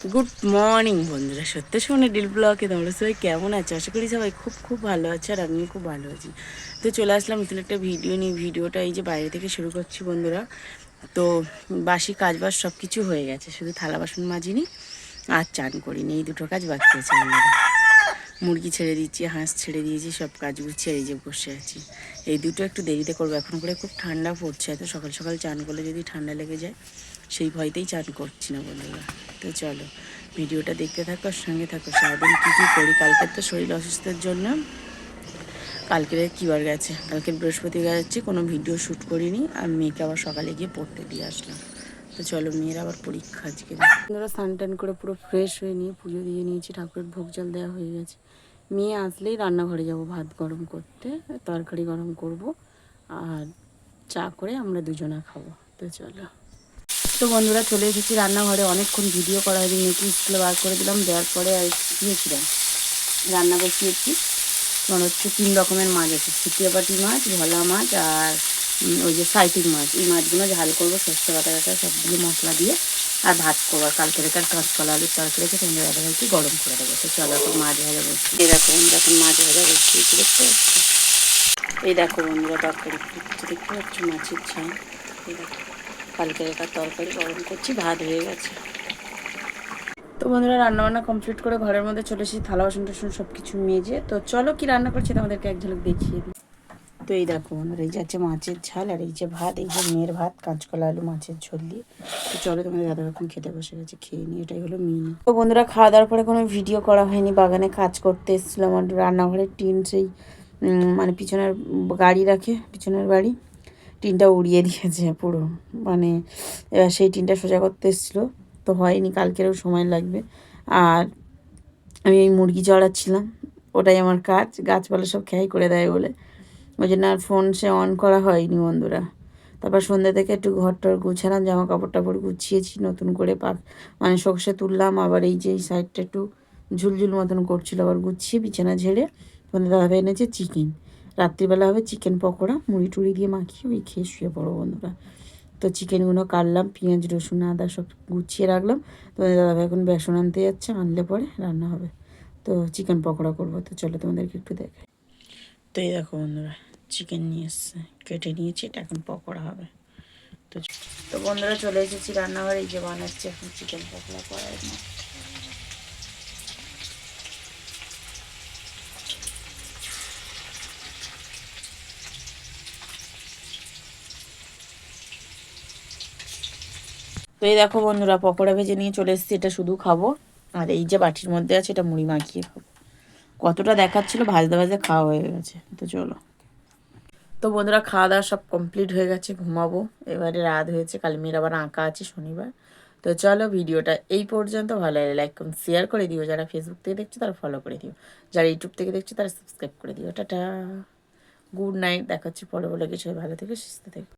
Good morning বন্ধুরা। সত্য শুনে ডিল ব্লগে তোমরা সবাই কেমন আছো? আশা করি সবাই খুব খুব ভালো আছে আর আমিও খুব ভালো আছি। তো চলে আসলাম নতুন একটা ভিডিও নিয়ে। ভিডিওটা এই যে বাইরে থেকে শুরু করছি বন্ধুরা। তো বাসি কাজ বাজ সব কিছু হয়ে গেছে। শুধু থালা বাসন মাজিনি আর চান করিনি। এই দুটো কাজ বাকি আছে বন্ধুরা। মুরগি ছেড়ে দিচ্ছি, হাঁস ছেড়ে দিয়েছি, সব কাজ গুছিয়ে এই যে বসে আছি। এই দুটো একটু দেরিতে করব। এখন করে খুব ঠান্ডা পড়ছে এত সকাল সকাল চান করলে যদি ঠান্ডা লেগে যায় সেই ভয়তেই চান করছি না বন্ধুরা। তো চলো, ভিডিওটা দেখতে থাকো সঙ্গে থাকো। সারাদিন কী কী করি? কালকের তো শরীর অসুস্থের জন্য। কালকের কী বার গেছে? কালকের বৃহস্পতিবার যাচ্ছি কোনো ভিডিও শ্যুট করিনি। আর মেয়েকে আবার সকালে গিয়ে পড়তে দিয়ে আসলাম। তো চলো, মেয়ের আবার পরীক্ষা আজকে। ধরো স্নান টান করে পুরো ফ্রেশ হয়ে নিয়ে পুজো দিয়ে নিয়েছি। ঠাকুরের ভোগ জল দেওয়া হয়ে গেছে। মেয়ে আসলেই রান্নাঘরে যাব, ভাত গরম করতে। তরকারি গরম করব। আর চা করে আমরা দুজনা খাব। তো চলো। তো বন্ধুরা চলে এসেছি রান্নাঘরে। অনেকক্ষণ ভিডিও করা হয়নি, মেয়েকে স্কুলে বার করে দিলাম, দেওয়ার পরে আর দিয়েছিলাম রান্না বসিয়েছি মনে হচ্ছে তিন রকমের মাছ আছে চিটিয়াপাটি মাছ ভোলা মাছ আর ওই যে সাইটিং মাছ। এই মাছগুলো ঝাল করব, সর্ষে বাটা টাটা সব দিয়ে মশলা দিয়ে আর ভাত করব। আর কালকে রেখার কাঁচকলা, আলুর তরকারি রেখে তোমাদের দাদা ভাইকে গরম করে দেবো। তো চলো এখন মাছ ভাজা বসছি এরকম যখন মাছ ভাজা পাচ্ছি? এই দেখো বন্ধুরা, তরকারি। দেখতে পাচ্ছ মাছের ঝাল। এই দেখো। কালকে রেখার তরকারি গরম করছি, ভাত হয়ে গেছে। তো বন্ধুরা, রান্নাবান্না কমপ্লিট করে ঘরের মধ্যে চলে এসেছি, থালা, বাসন টাসন সব কিছু মেজে। তো চলো কি রান্না করছি তোমাদেরকে এক ঝলক দেখিয়ে দিই। তো এই দেখো বন্ধুরা, এই যে আছে মাছের ঝাল আর এই যে ভাত, এই যে মেয়ের ভাত, কাঁচকলা, আলু, মাছের ঝোল দিয়ে। তো চলো তোমাদের দাদা এখন খেতে বসে গেছে, খেয়ে নিই এটাই হলো মিনি তো বন্ধুরা, খাওয়া দাওয়ার পরে কোনো ভিডিও করা হয়নি, বাগানে কাজ করতে এসেছিলাম আর রান্নাঘরের টিন সেই মানে পিছনের গাড়ি রাখে, পিছনের বাড়ি। টিনটা উড়িয়ে দিয়েছে পুরো। মানে এবার সেই টিনটা সোজা করতে এসেছিল। তো হয়নি, কালকেরও সময় লাগবে। আর আমি এই মুরগি চড়াচ্ছিলাম। ওটাই আমার কাজ। গাছপালা সব খেয়াই করে দেয় বলে। ওই জন্য আর ফোন সে অন করা হয়নি বন্ধুরা। তারপর সন্ধ্যা থেকে একটু ঘর টর গুছালাম জামা কাপড় টাপড় গুছিয়েছি, নতুন করে পাক মানে সর্ষে তুললাম। আবার এই যে এই সাইডটা একটু ঝুলঝুল মতন করছিল, আবার গুছিয়ে বিছানা ঝেড়ে তোমাদের দাদা এনেছে চিকেন রাত্রিবেলা হবে চিকেন পকোড়া, মুড়ি টুড়ি দিয়ে মাখিয়ে ওই খেয়ে শুয়ে পড়ো বন্ধুরা। তো চিকেনগুলো কাটলাম, পেঁয়াজ, রসুন, আদা সব গুছিয়ে রাখলাম। তোমাদের দাদাভাই এখন বেসন আনতে যাচ্ছে, আনলে পরে রান্না হবে। তো চিকেন পকোড়া করব, তো চলো তোমাদেরকে একটু দেখাই। তো এই দেখো বন্ধুরা চিকেন নিয়ে এসছে, কেটে নিয়েছি, এটা এখন পকোড়া হবে। তো তো বন্ধুরা চলে এসেছি রান্নাঘরে, এই যে বানাচ্ছে এখন চিকেন পকোড়া করার তো এই দেখো বন্ধুরা, পকোড়া ভেজে নিয়ে চলে এসেছি। এটা শুধু খাব। আর এই যে বাটির মধ্যে আছে, এটা মুড়ি মাখিয়ে খাব। কতটা দেখাচ্ছিল, ভাজতে ভাজতে খাওয়া হয়ে গেছে। তো চলো। তো বন্ধুরা, খাওয়া দাওয়া সব কমপ্লিট হয়ে গেছে, ঘুমাবো। এবারে রাত হয়েছে, কাল মেয়ের আবার আঁকা আছে শনিবার। তো চলো ভিডিওটা এই পর্যন্ত। ভালো লাগে লাইক করুন শেয়ার করে দিও। যারা ফেসবুক থেকে দেখছ, তারা ফলো করে দিও। যারা ইউটিউব থেকে দেখছ, তারা সাবস্ক্রাইব করে দিও। টাটা। গুড নাইট দেখাচ্ছি পরে। বলে কিছু ভালো থেকে, সুস্থ থেকে।